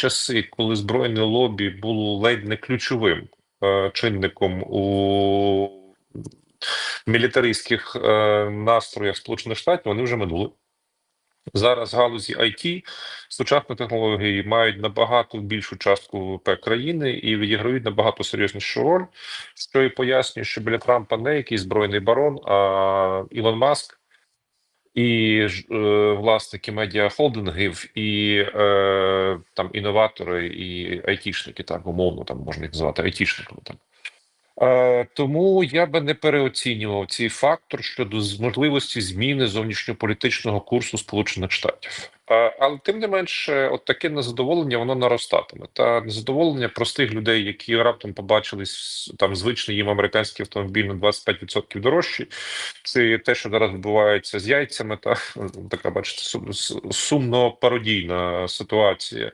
часи, коли збройне лобі було ледь не ключовим е, чинником у мілітаристських е, настроях Сполучених Штатів, вони вже минули. Зараз галузі IT, сучасні технології мають набагато більшу частку ВВП країни і відіграють набагато серйознішу роль, що і пояснює, що біля Трампа не якийсь збройний барон, а Ілон Маск і е, власники медіахолдингів, і е, там інноватори, і айтішники, так умовно там можна їх звати айтішниками. Так. Е, тому я би не переоцінював цей фактор щодо можливості зміни зовнішньополітичного курсу Сполучених Штатів. Е, але тим не менше, от таке незадоволення воно наростатиме. Та незадоволення простих людей, які раптом побачили там звичний їм американський автомобіль на 25% дорожчий. Це те, що зараз відбувається з яйцями, та така бачите, сумно пародійна ситуація.